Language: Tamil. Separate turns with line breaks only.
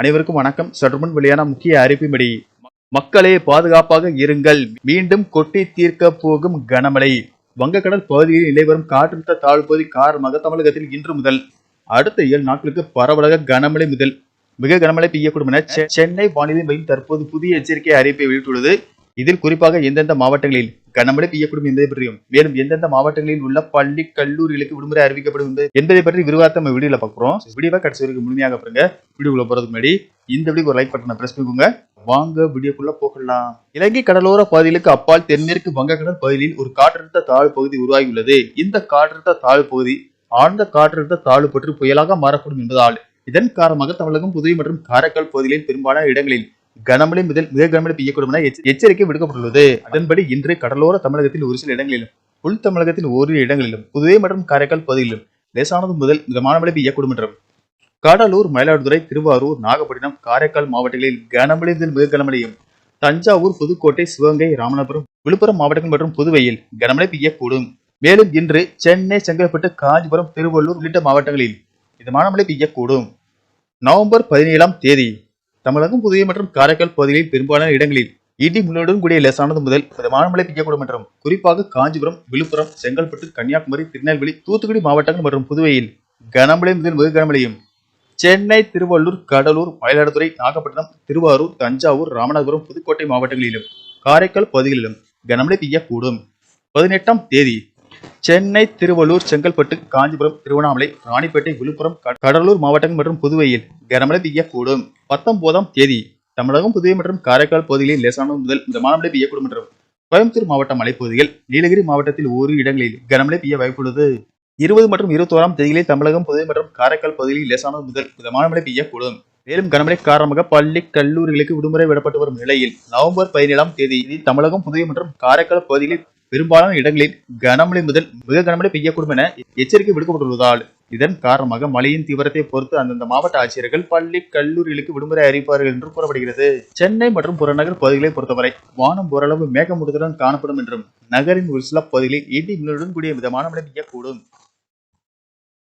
அனைவருக்கும் வணக்கம் சற்றுமுன் வெளியான முக்கிய அறிவிப்பின்படி மக்களே பாதுகாப்பாக இருங்கள் மீண்டும் கொட்டி தீர்க்க போகும் கனமழை வங்கக்கடல் பகுதியில் நிலைவரும் காற்றழுத்த தாழ்வுப்பகுதி காரணமாக தமிழகத்தில் இன்று முதல் அடுத்த ஏழு நாட்களுக்கு பரவலாக கனமழை முதல் மிக கனமழை பெய்யக்கூடும் என சென்னை வானிலை மையம் தற்போது புதிய எச்சரிக்கை அறிவிப்பை வெளியிட்டுள்ளது இதில் குறிப்பாக எந்தெந்த மாவட்டங்களில் கனமழை பெய்யக்கூடும் என்பதை பற்றியும் மேலும் எந்தெந்த மாவட்டங்களில் உள்ள பள்ளி கல்லூரிகளுக்கு விடுமுறை அறிவிக்கப்படும் என்பதை பற்றி விரிவாக நம்ம வீடியோல பாக்குறோம் வீடியோவை கடைசி வரைக்கும் முழுமையாக பாருங்க வீடியோ போறதுக்கு முன்னாடி இந்த வீடியோ ஒரு லைக் பட்டனை பிரஸ் பண்ணுங்க வாங்க வீடியோக்குள்ள போகலாம் இலங்கை கடலோர பகுதிகளுக்கு அப்பால் தென்மேற்கு வங்கக்கடல் பகுதியில் ஒரு காற்றழுத்த தாழ்வு பகுதி உருவாகியுள்ளது இந்த காற்றழுத்த தாழ்வு பகுதி ஆழ்ந்த காற்றழுத்த தாழ்வு பற்றி புயலாக மாறக்கூடும் என்பதால் இதன் காரணமாக தமிழகம் புதுவை மற்றும் காரைக்கால் பகுதிகளில் பெரும்பாலான இடங்களில் கனமழை முதல் மிக கனமழை பெய்யக்கூடும் என எச்சரிக்கை விடுக்கப்பட்டுள்ளது அதன்படி இன்று கடலோர தமிழகத்தில் ஒரு சில இடங்களிலும் உள் தமிழகத்தின் ஓரிரு இடங்களிலும் புதுவை மற்றும் காரைக்கால் பகுதியிலும் லேசானது முதல் மிதமான மழை பெய்யக்கூடும் என்றும் கடலூர் மயிலாடுதுறை திருவாரூர் நாகப்பட்டினம் காரைக்கால் மாவட்டங்களில் கனமழை முதல் மிக கனமழையும் தஞ்சாவூர் புதுக்கோட்டை சிவகங்கை ராமநாதபுரம் விழுப்புரம் மாவட்டங்கள் மற்றும் புதுவையில் கனமழை பெய்யக்கூடும் மேலும் இன்று சென்னை செங்கல்பட்டு காஞ்சிபுரம் திருவள்ளூர் உள்ளிட்ட மாவட்டங்களில் மிதமான மழை பெய்யக்கூடும் நவம்பர் பதினேழாம் தேதி தமிழகம் புதிய மற்றும் காரைக்கால் பகுதிகளில் பெரும்பாலான இடங்களில் இடி முழுவதும் கூடிய லேசானது முதல் மிதமான மழை பெய்யக்கூடும் என்றும் குறிப்பாக காஞ்சிபுரம் விழுப்புரம் செங்கல்பட்டு கன்னியாகுமரி திருநெல்வேலி தூத்துக்குடி மாவட்டங்கள் மற்றும் புதுவையில் கனமழை முதல் முதல் கனமழையும் சென்னை திருவள்ளூர் கடலூர் மயிலாடுதுறை நாகப்பட்டினம் திருவாரூர் தஞ்சாவூர் ராமநாதபுரம் புதுக்கோட்டை மாவட்டங்களிலும் காரைக்கால் பகுதிகளிலும் கனமழை பெய்யக்கூடும் பதினெட்டாம் தேதி சென்னை திருவள்ளூர் செங்கல்பட்டு காஞ்சிபுரம் திருவண்ணாமலை ராணிப்பேட்டை விழுப்புரம் கடலூர் மாவட்டங்கள் மற்றும் புதுவையில் கனமழை பெய்யக்கூடும் பத்தொன்பதாம் தேதி தமிழகம் புதுவை மற்றும் காரைக்கால் பகுதிகளில் லேசானது முதல் இந்த மழை பெய்யக்கூடும் என்றும் கோயம்புத்தூர் மாவட்ட மலைப்பகுதிகள் நீலகிரி மாவட்டத்தில் ஒரு இடங்களில் கனமழை பெய்ய வாய்ப்புள்ளது இருபது மற்றும் இருபத்தோராம் தேதிகளில் தமிழகம் புதுவை மற்றும் காரைக்கால் பகுதியில் லேசானது முதல் மிதமான மழை பெய்யக்கூடும் மேலும் கனமழை காரணமாக பள்ளி கல்லூரிகளுக்கு விடுமுறை விடப்பட்டு வரும் நிலையில் நவம்பர் பதினேழாம் தேதி தமிழகம் புதுவை மற்றும் காரைக்கால் பகுதிகளில் பெரும்பாலான இடங்களில் கனமழை முதல் மிக கனமழை பெய்யக்கூடும் என எச்சரிக்கை விடுக்கப்பட்டுள்ளதால் இதன் காரணமாக மழையின் தீவிரத்தை பொறுத்து அந்தந்த மாவட்ட ஆட்சியர்கள் பள்ளி கல்லூரிகளுக்கு விடுமுறை அறிவிப்பார்கள் என்று கூறப்படுகிறது சென்னை மற்றும் புறநகர் பகுதிகளை பொறுத்தவரை வானம் ஓரளவு மேகமூட்டத்துடன் காணப்படும் என்றும் நகரின் ஒரு சில பகுதிகளில் இடி மின்னலுடன் கூடிய விதமான மழை பெய்யக்கூடும்